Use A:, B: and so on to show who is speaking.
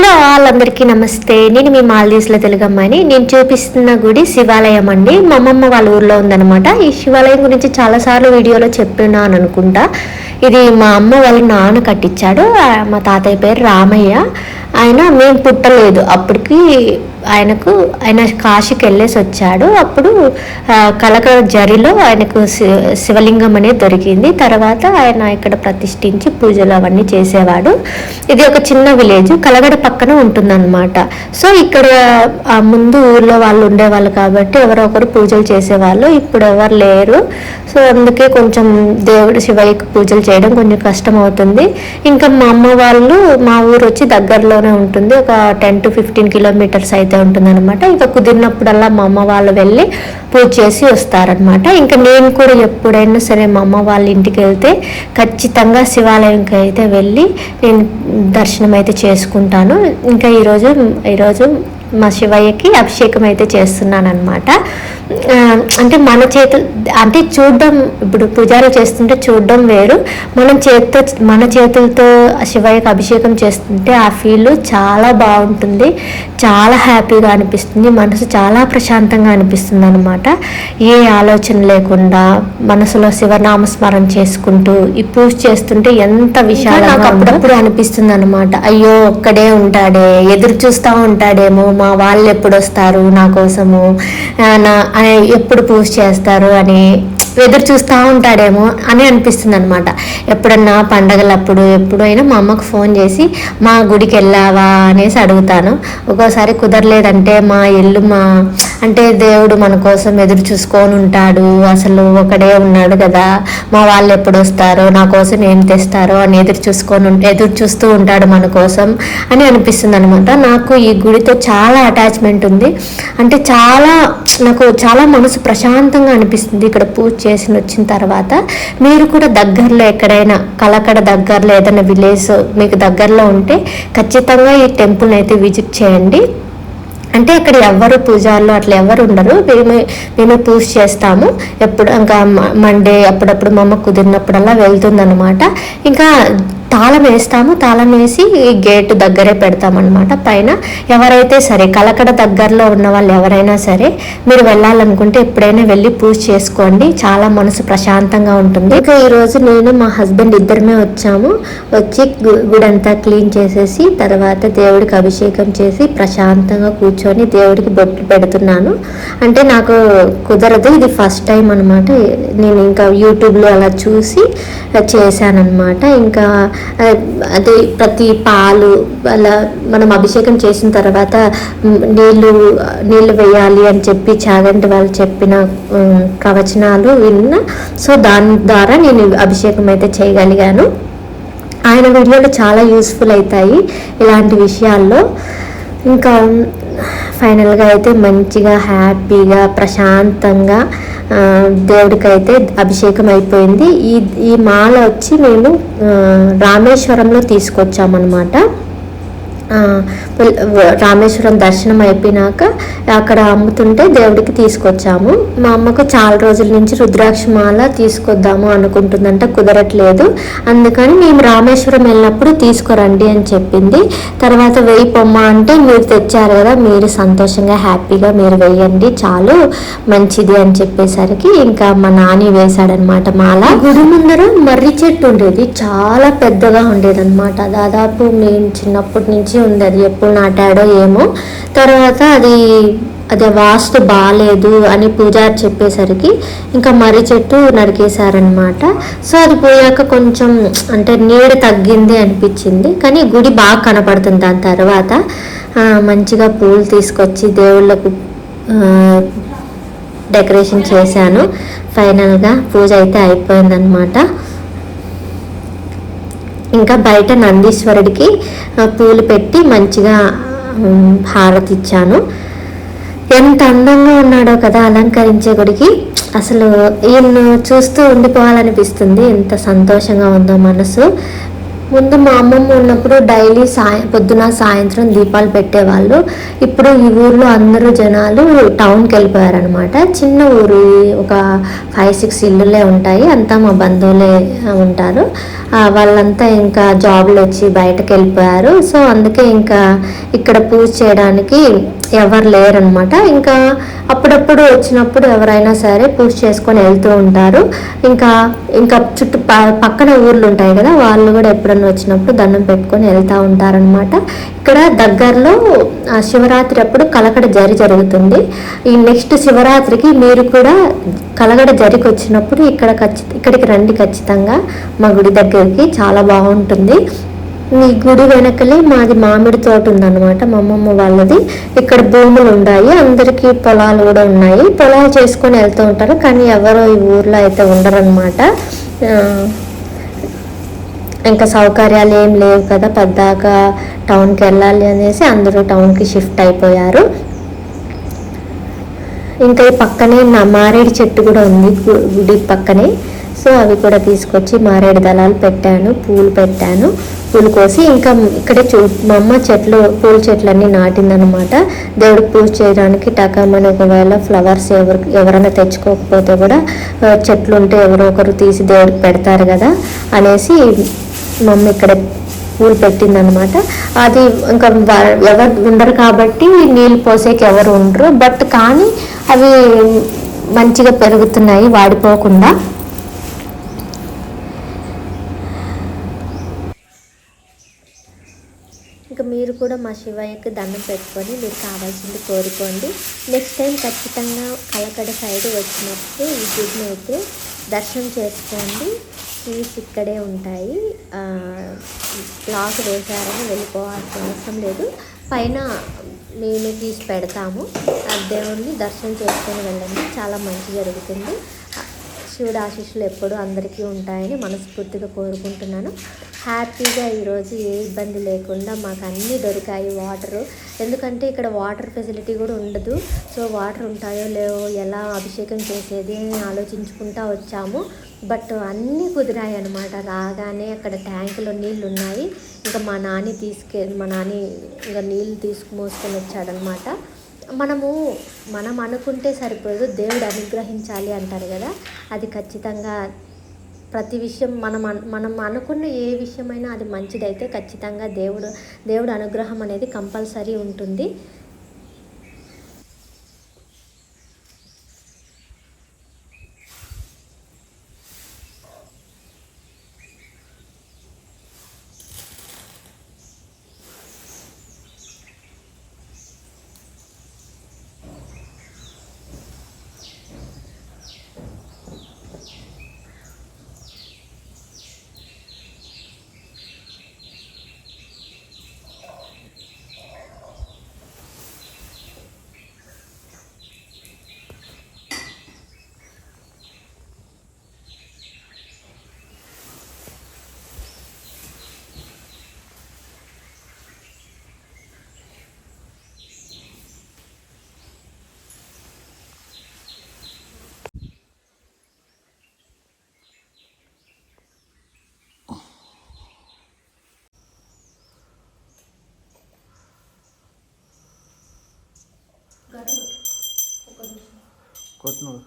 A: Hello వాళ్ళందరికీ నమస్తే. నేను మీ మాల్దీవ్స్లో తెలుగమ్మాని నేను చూపిస్తున్న గుడి శివాలయం అండి. మా అమ్మమ్మ వాళ్ళ ఊర్లో ఉందనమాట ఈ శివాలయం గురించి చాలాసార్లు వీడియోలో చెప్పినాను అనుకుంటా. ఇది మా అమ్మ వాళ్ళ నాన్న కట్టించాడు మా తాతయ్య పేరు రామయ్య. ఆయన మేము పుట్టలేదు. అప్పటికి ఆయనకు ఆయన కాశీకి వెళ్ళేసి వచ్చాడు. అప్పుడు కలక జరిలో ఆయనకు శి- శివలింగం అనేది దొరికింది. తర్వాత ఆయన ఇక్కడ ప్రతిష్ఠించి పూజలు అవన్నీ చేసేవాడు. ఇది ఒక చిన్న విలేజ్ కలగడ పక్కన ఉంటుందన్నమాట. సో ఇక్కడ ముందు ఊర్లో వాళ్ళు ఉండేవాళ్ళు కాబట్టి ఎవరో ఒకరు పూజలు చేసేవాళ్ళు. ఇప్పుడు ఎవరు లేరు. సో అందుకే కొంచెం దేవుడు శివయ్యకు పూజలు చేయడం కొంచెం కష్టం అవుతుంది ఇంకా మా అమ్మ వాళ్ళు మా ఊరు వచ్చి దగ్గరలోనే ఉంటుంది. ఒక టెన్ టు ఫిఫ్టీన్ కిలోమీటర్స్ అయితే ఉంటుందన్నమాట. ఇంకా కుదిరినప్పుడల్లా మా అమ్మ వాళ్ళు వెళ్ళి పూజ చేసి వస్తారనమాట ఇంకా నేను కూడా ఎప్పుడైనా సరే మా అమ్మ వాళ్ళ ఇంటికి వెళ్తే ఖచ్చితంగా శివాలయంకి అయితే వెళ్ళి నేను దర్శనం అయితే చేసుకుంటాను. ఇంకా ఈరోజు ఈరోజు మా శివయ్యకి అభిషేకం అయితే చేస్తున్నాను అనమాట అంటే మన చేతులు అంటే చూడడం ఇప్పుడు పూజారు చేస్తుంటే చూడడం వేరు. మనం చేతితో మన చేతులతో శివయ్యకి అభిషేకం చేస్తుంటే ఆ ఫీల్ చాలా బాగుంటుంది. చాలా హ్యాపీగా అనిపిస్తుంది. మనసు చాలా ప్రశాంతంగా అనిపిస్తుంది అనమాట ఏ ఆలోచన లేకుండా మనసులో శివనామస్మరణ చేసుకుంటూ ఈ పూజ చేస్తుంటే ఎంత నాకు అప్పుడప్పుడు అనిపిస్తుంది అనమాట అయ్యో ఒక్కడే ఉంటాడే ఎదురు చూస్తూ ఉంటాడేమో మా వాళ్ళు ఎప్పుడు వస్తారు నా కోసము నా ఎప్పుడు పూజ చేస్తారు అని ఎదురు చూస్తూ ఉంటాడేమో అని అనిపిస్తుంది అనమాట ఎప్పుడన్నా పండగలప్పుడు ఎప్పుడైనా మా అమ్మకు ఫోన్ చేసి మా గుడికి వెళ్ళావా? అనేసి అడుగుతాను. ఒక్కోసారి కుదరలేదంటే మా ఇల్లు మా అంటే దేవుడు మన కోసం ఎదురు చూసుకొని ఉంటాడు. అసలు ఒకడే ఉన్నాడు కదా. మా వాళ్ళు ఎప్పుడు వస్తారో నా కోసం ఏం తెస్తారో అని ఎదురు చూసుకొని ఎదురు చూస్తూ ఉంటాడు మన కోసం అని అనిపిస్తుంది అనమాట నాకు ఈ గుడితో చాలా అటాచ్మెంట్ ఉంది. అంటే చాలా నాకు చాలా మనసు ప్రశాంతంగా అనిపిస్తుంది ఇక్కడ పూజ చేసి వచ్చిన తర్వాత. మీరు కూడా దగ్గరలో ఎక్కడైనా కలకడ దగ్గరలో ఏదైనా విలేజ్ మీకు దగ్గరలో ఉంటే ఖచ్చితంగా ఈ టెంపుల్ అయితే విజిట్ చేయండి. అంటే ఇక్కడ ఎవరు పూజారులు అట్లా ఎవరు ఉండరు. మేము మేము పూజ చేస్తాము. ఎప్పుడు ఇంకా మండే అప్పుడప్పుడు మా అమ్మ కుదిరినప్పుడల్లా వెళ్తుందనమాట ఇంకా తాళం వేస్తాము. తాళం వేసి ఈ గేటు దగ్గరే పెడతామన్నమాట. పైన ఎవరైతే సరే కలకడ దగ్గరలో ఉన్న వాళ్ళు ఎవరైనా సరే మీరు వెళ్ళాలనుకుంటే ఎప్పుడైనా వెళ్ళి పూజ చేసుకోండి. చాలా మనసు ప్రశాంతంగా ఉంటుంది. ఇంకా ఈరోజు నేను మా హస్బెండ్ ఇద్దరమే వచ్చాము. వచ్చి గు- గుడంతా క్లీన్ చేసేసి తర్వాత దేవుడికి అభిషేకం చేసి ప్రశాంతంగా కూర్చొని దేవుడికి బొట్లు పెడుతున్నాను. అంటే నాకు కుదరదు. ఇది ఫస్ట్ టైం అనమాట నేను ఇంకా యూట్యూబ్లో అలా చూసి చేశానన్నమాట. ఇంకా అదే ప్రతి పాలు అలా మనం అభిషేకం చేసిన తర్వాత నీళ్ళు నీళ్ళు వేయాలి అని చెప్పి చాగంటి వాళ్ళు చెప్పిన ప్రవచనాలు విన్న సో దాని ద్వారా నేను అభిషేకం అయితే చేయగలిగాను. ఆయన వీడియోలు చాలా యూస్ఫుల్ అవుతాయి ఇలాంటి విషయాల్లో. ఇంకా ఫైనల్గా అయితే మంచిగా హ్యాపీగా ప్రశాంతంగా దేవుడికైతే అభిషేకం అయిపోయింది ఈ ఈ మాల వచ్చి మేము రామేశ్వరంలో తీసుకొచ్చామన్నమాట. రామేశ్వరం దర్శనం అయిపోయినాక అక్కడ అమ్ముతుంటే దేవుడికి తీసుకొచ్చాము. మా అమ్మకు చాలా రోజుల నుంచి రుద్రాక్ష మాల తీసుకొద్దాము అనుకుంటుందంట కుదరట్లేదు. అందుకని మేము రామేశ్వరం వెళ్ళినప్పుడు తీసుకురండి అని చెప్పింది. తర్వాత వెయ్యి పొమ్మ అంటే మీరు తెచ్చారు కదా మీరు సంతోషంగా హ్యాపీగా మీరు వేయండి చాలు మంచిది అని చెప్పేసరికి ఇంకా మా నాని వేశాడనమాట మాల. గుడి ముందర మర్రి చెట్టు ఉండేది చాలా పెద్దగా ఉండేది అనమాట దాదాపు నేను చిన్నప్పటి నుంచి ఉంది అది ఎప్పుడు నాటాడో ఏమో. తర్వాత అది అది వాస్తు బాగాలేదు అని పూజారి చెప్పేసరికి ఇంకా మర్రి చెట్టు నరికేశారనమాట సో అది పోయాక కొంచెం అంటే నీడ తగ్గింది అనిపించింది. కానీ గుడి బాగా కనపడుతుంది దాని తర్వాత. మంచిగా పూలు తీసుకొచ్చి దేవుళ్ళకు డెకరేషన్ చేశాను. ఫైనల్గా పూజ అయితే అయిపోయిందనమాట ఇంకా బయట నందీశ్వరుడికి పూలు పెట్టి మంచిగా హారతి ఇచ్చాను ఎంత అందంగా ఉన్నాడో కదా అలంకరించే గుడికి. అసలు ఈయన్ను చూస్తూ ఉండిపోవాలనిపిస్తుంది. ఎంత సంతోషంగా ఉందో మనసు. ముందు మా అమ్మమ్మ ఉన్నప్పుడు డైలీ సాయం పొద్దున సాయంత్రం దీపాలు పెట్టేవాళ్ళు. ఇప్పుడు ఈ ఊర్లో అందరూ జనాలు టౌన్కి వెళ్ళిపోయారనమాట చిన్న ఊరు ఒక ఫైవ్ సిక్స్ ఇల్లులే ఉంటాయి. అంతా మా బంధువులే ఉంటారు. వాళ్ళంతా ఇంకా జాబ్లు వచ్చి బయటకు వెళ్ళిపోయారు. సో అందుకే ఇంకా ఇక్కడ పూజ చేయడానికి ఎవరు లేరనమాట. ఇంకా అప్పుడప్పుడు వచ్చినప్పుడు ఎవరైనా సరే పూజ చేసుకొని వెళ్తూ ఉంటారు. ఇంకా ఇంకా చుట్టూ పక్కన ఊర్లు ఉంటాయి కదా వాళ్ళు కూడా ఎప్పుడన్నా వచ్చినప్పుడు దండం పెట్టుకొని వెళ్తూ ఉంటారనమాట. ఇక్కడ దగ్గరలో ఆ, శివరాత్రి అప్పుడు కలకడ జరి జరుగుతుంది. ఈ నెక్స్ట్ శివరాత్రికి మీరు కూడా కలగడ జరిగి వచ్చినప్పుడు ఇక్కడ ఖచ్చిత ఇక్కడికి రండి ఖచ్చితంగా. మా గుడి దగ్గరికి చాలా బాగుంటుంది. ఈ గుడి వెనకలే మాది మామిడి తోట ఉందన్నమాట. మా అమ్మమ్మ వాళ్ళది. ఇక్కడ భూములు ఉన్నాయి అందరికీ పొలాలు కూడా ఉన్నాయి. పొలాలు చేసుకొని వెళ్తూ ఉంటారు. కానీ ఎవరో ఈ ఊర్లో అయితే ఉండరన్నమాట. ఇంకా సౌకర్యాలు ఏం లేవు కదా. పెద్దాక టౌన్కి వెళ్ళాలి అనేసి అందరూ టౌన్కి షిఫ్ట్ అయిపోయారు. ఇంకా ఈ పక్కనే నా మారేడు చెట్టు కూడా ఉంది. గు- గుడి పక్కనే. సో అవి కూడా తీసుకొచ్చి మారేడు దళాలు పెట్టాను పూలు పెట్టాను. పూలు కోసి ఇంకా ఇక్కడే చూ మా అమ్మ చెట్లు పూల చెట్లన్నీ నాటిందనమాట దేవుడికి పూజ చేయడానికి టకామని ఒకవేళ ఫ్లవర్స్ ఎవరు ఎవరైనా తెచ్చుకోకపోతే కూడా చెట్లు ఉంటే ఎవరో ఒకరు తీసి దేవుడికి పెడతారు కదా అనేసి మా అమ్మ ఇక్కడ పూలు పెట్టిందనమాట అది ఇంకా ఎవరు ఉండరు కాబట్టి నీళ్ళు పోసేకి ఎవరు ఉండరు. బట్ కానీ అవి మంచిగా పెరుగుతున్నాయి వాడిపోకుండా ఇంకా మీరు కూడా మా శివయ్యకి దండం పెట్టుకొని మీరు కావాల్సింది కోరుకోండి. నెక్స్ట్ టైం ఖచ్చితంగా కలకడ సైడ్ వచ్చినప్పుడు ఈ గుడిని అయితే దర్శనం చేసుకోండి. కీస్ ఇక్కడే ఉంటాయి. బ్లాక్ లాక్ వేశారని వెళ్ళిపోవాల్సిన అవసరం లేదు. పైన మేము తీసి పెడతాము. ఆ దేవుణ్ణి దర్శనం చేసుకొని వెళ్ళండి. చాలా మంచి జరుగుతుంది. శివుడు ఆశీస్సులు ఎప్పుడూ అందరికీ ఉంటాయని మనస్ఫూర్తిగా కోరుకుంటున్నాను. హ్యాపీగా ఈరోజు ఏ ఇబ్బంది లేకుండా మాకు అన్నీ దొరికాయి వాటరు. ఎందుకంటే ఇక్కడ వాటర్ ఫెసిలిటీ కూడా ఉండదు. సో వాటర్ ఉంటాయో లేవో ఎలా అభిషేకం చేసేది అని ఆలోచించుకుంటా వచ్చాము. బట్ అన్నీ కుదిరాయి అనమాట రాగానే అక్కడ ట్యాంకులో నీళ్ళు ఉన్నాయి ఇంకా మా నాని తీసుకెళ్ళి మా నాని ఇంకా నీళ్ళు తీసుకు మోసుకొని వచ్చాడనమాట మనము మనం అనుకుంటే సరిపోదు దేవుడు అనుగ్రహించాలి అంటారు కదా? అది ఖచ్చితంగా ప్రతి విషయం మనం అన్- మనం అనుకున్న ఏ విషయమైనా అది మంచిదైతే ఖచ్చితంగా దేవుడు దేవుడు అనుగ్రహం అనేది కంపల్సరీ ఉంటుంది.
B: кожного